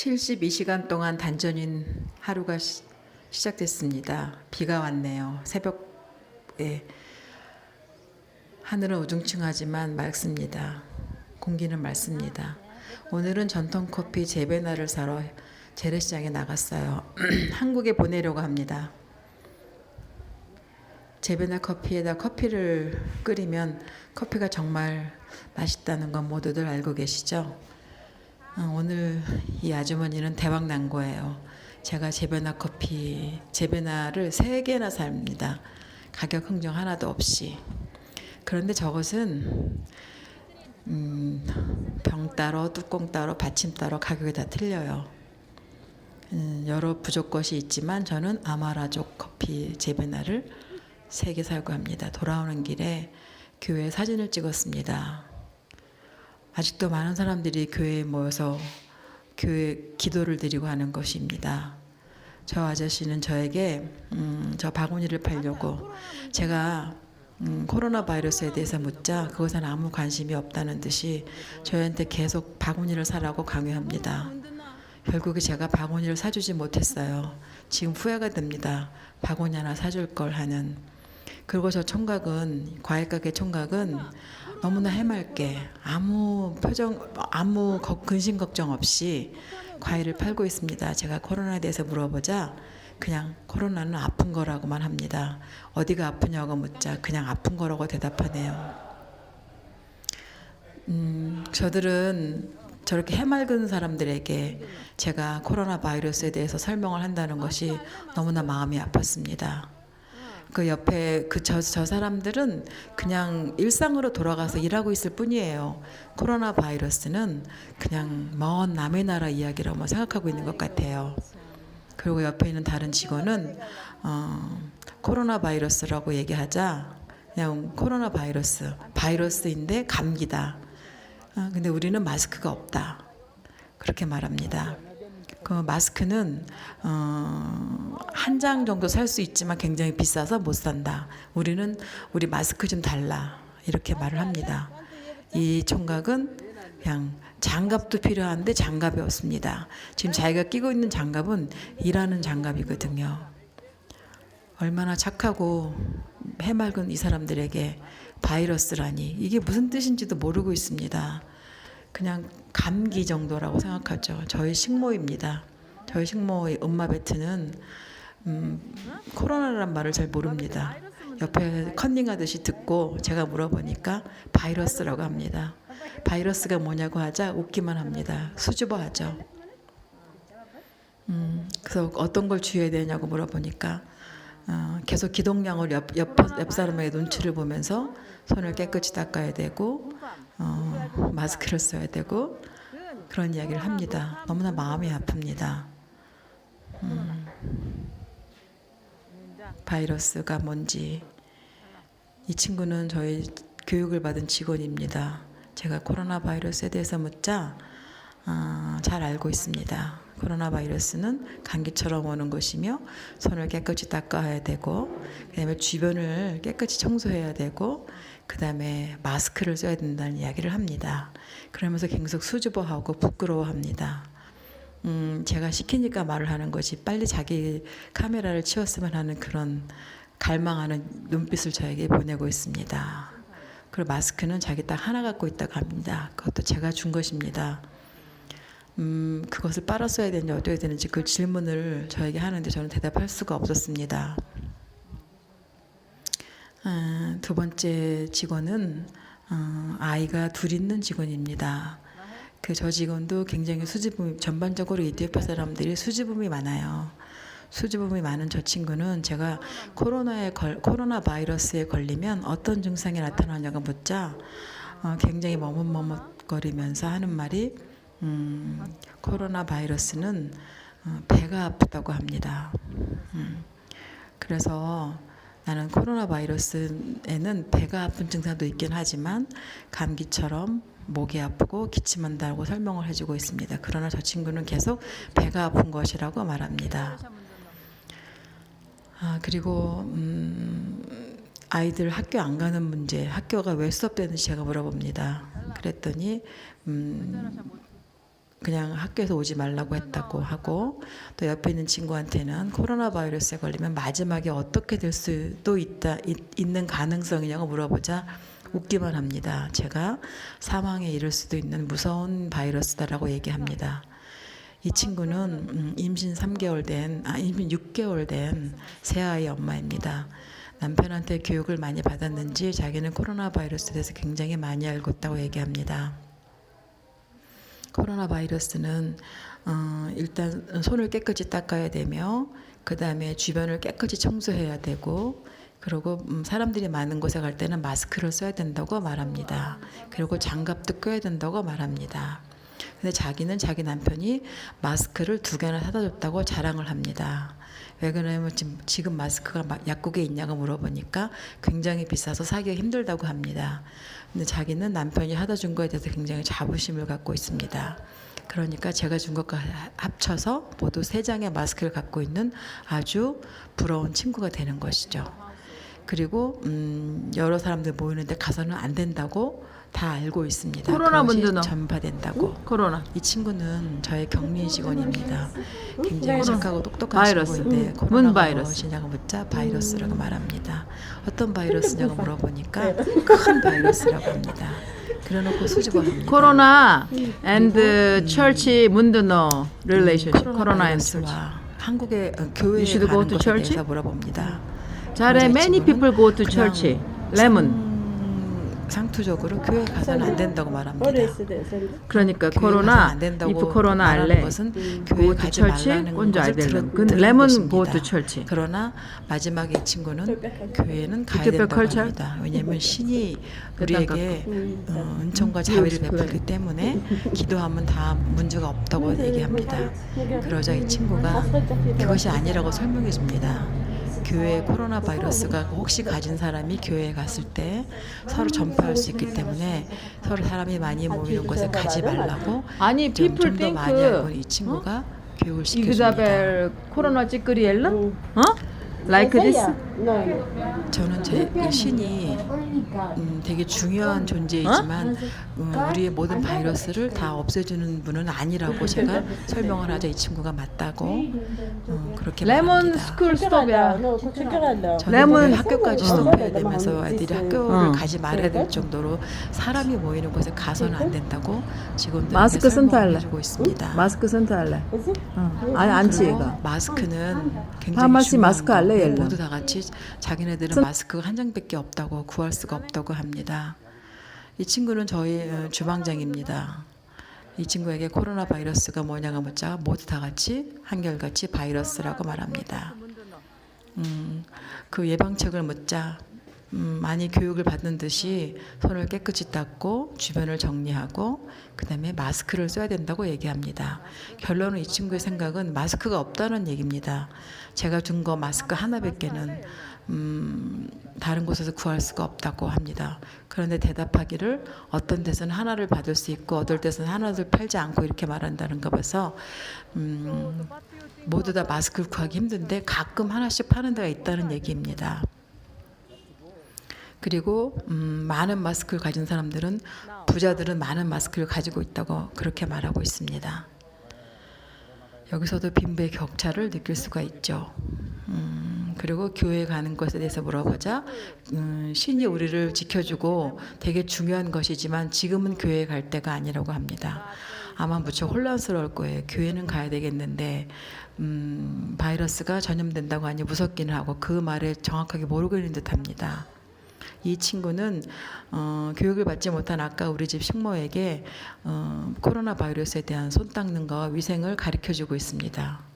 72시간 동안 단전인 하루가 시, 시작됐습니다. 비가 왔네요. 새벽에 하늘은 우중충하지만 맑습니다. 공기는 맑습니다. 오늘은 전통 커피 재배나를 사러 재래시장에 나갔어요. 한국에 보내려고 합니다. 재배나 커피에다 커피를 끓이면 커피가 정말 맛있다는 건 모두들 알고 계시죠? 어, 오늘 이 아주머니는 대박 난 거예요. 제가 재배나 커피, 재배나를 세 개나 삽니다. 가격 흥정 하나도 없이. 그런데 저것은 음, 병 따로, 뚜껑 따로, 받침 따로 가격이 다 틀려요. 음, 여러 부족 것이 있지만 저는 아마라족 커피 재배나를 세 개 살고 합니다. 돌아오는 길에 교회 사진을 찍었습니다. 아직도 많은 사람들이 교회에 모여서 교회 기도를 드리고 하는 것입니다. 저 아저씨는 저에게 음, 저 바구니를 팔려고 제가 음, 코로나 바이러스에 대해서 묻자 그것은 아무 관심이 없다는 듯이 저희한테 계속 바구니를 사라고 강요합니다. 결국에 제가 바구니를 사주지 못했어요. 지금 후회가 됩니다. 바구니 하나 사줄 걸 하는. 그리고 저 총각은 과일 가게 총각은 너무나 해맑게 아무 표정 아무 걱- 근심 걱정 없이 과일을 팔고 있습니다. 제가 코로나에 대해서 물어보자 그냥 코로나는 아픈 거라고만 합니다. 어디가 아프냐고 묻자 그냥 아픈 거라고 대답하네요. 음, 저들은 저렇게 해맑은 사람들에게 제가 코로나 바이러스에 대해서 설명을 한다는 것이 너무나 마음이 아팠습니다. 그 옆에 그저 저 사람들은 그냥 일상으로 돌아가서 일하고 있을 뿐이에요. 코로나 바이러스는 그냥 먼 남의 나라 이야기라고 생각하고 있는 것 같아요. 그리고 옆에 있는 다른 직원은 어, 코로나 바이러스라고 얘기하자 그냥 코로나 바이러스 바이러스인데 감기다. 아, 근데 우리는 마스크가 없다. 그렇게 말합니다. 그 마스크는 어, 한 장 정도 살 수 있지만 굉장히 비싸서 못 산다. 우리는 우리 마스크 좀 달라. 이렇게 말을 합니다. 이 총각은 그냥 장갑도 필요한데 장갑이 없습니다. 지금 자기가 끼고 있는 장갑은 일하는 장갑이거든요. 얼마나 착하고 해맑은 이 사람들에게 바이러스라니 이게 무슨 뜻인지도 모르고 있습니다. 그냥 감기 정도라고 생각하죠. 저희 식모입니다. 저희 식모의 엄마 베트는 음, 코로나란 말을 잘 모릅니다. 옆에 컨닝하듯이 듣고 제가 물어보니까 바이러스라고 합니다. 바이러스가 뭐냐고 하자 웃기만 합니다. 수줍어 하죠. 음, 그래서 어떤 걸 주의해야 되냐고 물어보니까 어, 계속 기동량을 옆, 옆, 옆 사람의 눈치를 보면서 손을 깨끗이 닦아야 되고 어, 마스크를 써야 되고 그런 이야기를 합니다. 너무나 마음이 아픕니다. 음, 바이러스가 뭔지 이 친구는 저희 교육을 받은 직원입니다. 제가 코로나 바이러스에 대해서 묻자 아, 잘 알고 있습니다. 코로나 바이러스는 감기처럼 오는 것이며 손을 깨끗이 닦아야 되고 그다음에 주변을 깨끗이 청소해야 되고 그 다음에 마스크를 써야 된다는 이야기를 합니다. 그러면서 계속 수줍어하고 부끄러워합니다. 음, 제가 시키니까 말을 하는 거지 빨리 자기 카메라를 치웠으면 하는 그런 갈망하는 눈빛을 저에게 보내고 있습니다. 그리고 마스크는 자기 딱 하나 갖고 있다고 합니다. 그것도 제가 준 것입니다. 음, 그것을 빨아 써야 되는지 어떻게 되는지 그 질문을 저에게 하는데 저는 대답할 수가 없었습니다. 아, 두 번째 직원은 어, 아이가 둘 있는 직원입니다. 그 저 직원도 굉장히 수줍음 전반적으로 이디오피아 사람들이 수줍음이 많아요. 수줍음이 많은 저 친구는 제가 코로나에 걸, 코로나 바이러스에 걸리면 어떤 증상이 나타나냐고 묻자 어, 굉장히 머뭇머뭇거리면서 하는 말이 음, 코로나 바이러스는 어, 배가 아프다고 합니다. 음, 그래서 나는 코로나 바이러스에는 배가 아픈 증상도 있긴 하지만 감기처럼 목이 아프고 기침한다고 설명을 해주고 있습니다. 그러나 저 친구는 계속 배가 아픈 것이라고 말합니다. 아 그리고 음, 아이들 학교 안 가는 문제, 학교가 왜 수업되는지 제가 물어봅니다. 그랬더니 음, 그냥 학교에서 오지 말라고 했다고 하고 또 옆에 있는 친구한테는 코로나 바이러스에 걸리면 마지막에 어떻게 될 수도 있다 있, 있는 가능성이냐고 물어보자 웃기만 합니다. 제가 사망에 이를 수도 있는 무서운 바이러스다라고 얘기합니다. 이 친구는 음, 임신 3개월 된, 아, 임신 6개월 된 새 아이 엄마입니다. 남편한테 교육을 많이 받았는지 자기는 코로나 바이러스에 대해서 굉장히 많이 알고 있다고 얘기합니다. 코로나 바이러스는 어, 일단 손을 깨끗이 닦아야 되며 그 다음에 주변을 깨끗이 청소해야 되고 그리고 음, 사람들이 많은 곳에 갈 때는 마스크를 써야 된다고 말합니다. 그리고 장갑도 껴야 된다고 말합니다. 근데 자기는 자기 남편이 마스크를 두 개나 사다 줬다고 자랑을 합니다. 왜 그러냐면 지금, 지금 마스크가 마- 약국에 있냐고 물어보니까 굉장히 비싸서 사기가 힘들다고 합니다. 근데 자기는 남편이 사다 준 거에 대해서 굉장히 자부심을 갖고 있습니다. 그러니까 제가 준 것과 합쳐서 모두 세 장의 마스크를 갖고 있는 아주 부러운 친구가 되는 것이죠. 그리고 음, 여러 사람들 모이는데 가서는 안 된다고 다 알고 있습니다. 코로나 그것이? 전파된다고. 코로나. 이 친구는 저의 격리 직원입니다. 굉장히 코로나. 착하고 똑똑한 바이러스. 친구인데 음. 코로나가 문 바이러스. 무엇이냐고 묻자 바이러스라고 말합니다. 어떤 바이러스냐고 물어보니까 큰 바이러스라고 합니다. 그래놓고 수줍어합니다. 코로나 and church 문드노 relationship. 코로나 코로나 and church. 바이러스와 한국의 어, 교회에 You should go 가는 to 것에 church? 대해서 물어봅니다. 잘해. Many people go to church. lemon. 음, 상투적으로 교회 가서는 안 된다고 말합니다. 그러니까 코로나 안 된다고 if 코로나 알래. 것은 go 교회 가지. 말라는 것을 알대는. 들은, 근 들은 lemon 것입니다. go to church. 그러나 마지막에 이 친구는 교회는 가야 된다고? 합니다. 왜냐하면 신이 우리에게 어, 은총과 자비를 베풀기 때문에 기도하면 다 문제가 없다고 얘기합니다. 그러자 이 친구가 그것이 아니라고 설명해 줍니다. 교회 코로나 바이러스가 혹시 가진 사람이 교회에 갔을 때 서로 전파할 수 있기 때문에 서로 사람이 많이 모이는 곳에 가지 말라고 아니 좀 people 더 많이 알고 이 친구가 교육을 시켜줍니다. 이그자벨 코로나 찌끄리 엘라? 어? Like this? 저는 제 신이 음, 되게 중요한 존재이지만 음, 우리의 모든 바이러스를 다 없애주는 분은 아니라고 제가 설명을 하자 이 친구가 맞다고 음, 그렇게 레몬 말합니다. 스쿨 스톱이야. 레몬- 학교까지 어. 스톱해야 되면서 애들이 학교를 어. 가지 말아야 될 정도로 사람이 모이는 곳에 가서는 안 된다고 지금도 마스크 선택할래. 해주고 있습니다. 마스크 선택할래. 어. 아니 안치 얘가. 마스크는 굉장히 파마시 중요한 마스크 할래, 얘는? 모두 다 같이 자기네들은 선- 마스크가 한 장밖에 없다고 구할 수가 없다고 합니다. 이 친구는 저희 어, 주방장입니다. 이 친구에게 코로나 바이러스가 뭐냐고 묻자 모두 다 같이 한결같이 바이러스라고 말합니다. 음, 그 예방책을 묻자 음, 많이 교육을 받는 듯이 손을 깨끗이 닦고 주변을 정리하고 그다음에 마스크를 써야 된다고 얘기합니다. 결론은 이 친구의 생각은 마스크가 없다는 얘기입니다. 제가 준 거 마스크 하나밖에는 음, 다른 곳에서 구할 수가 없다고 합니다. 그런데 대답하기를 어떤 데서는 하나를 받을 수 있고 어떨 데서는 하나를 팔지 않고 이렇게 말한다는 거 봐서 음, 모두 다 마스크를 구하기 힘든데 가끔 하나씩 파는 데가 있다는 얘기입니다. 그리고 음, 많은 마스크를 가진 사람들은 부자들은 많은 마스크를 가지고 있다고 그렇게 말하고 있습니다. 여기서도 빈부의 격차를 느낄 수가 있죠. 음, 그리고 교회 가는 것에 대해서 물어보자 음, 신이 우리를 지켜주고 되게 중요한 것이지만 지금은 교회 갈 때가 아니라고 합니다. 아마 무척 혼란스러울 거예요. 교회는 가야 되겠는데 음, 바이러스가 전염된다고 하니 무섭기는 하고 그 말을 정확하게 모르고 있는 듯합니다. 이 친구는 어, 교육을 받지 못한 아까 우리 집 식모에게 어, 코로나 바이러스에 대한 손 닦는 거 위생을 가르쳐 주고 있습니다.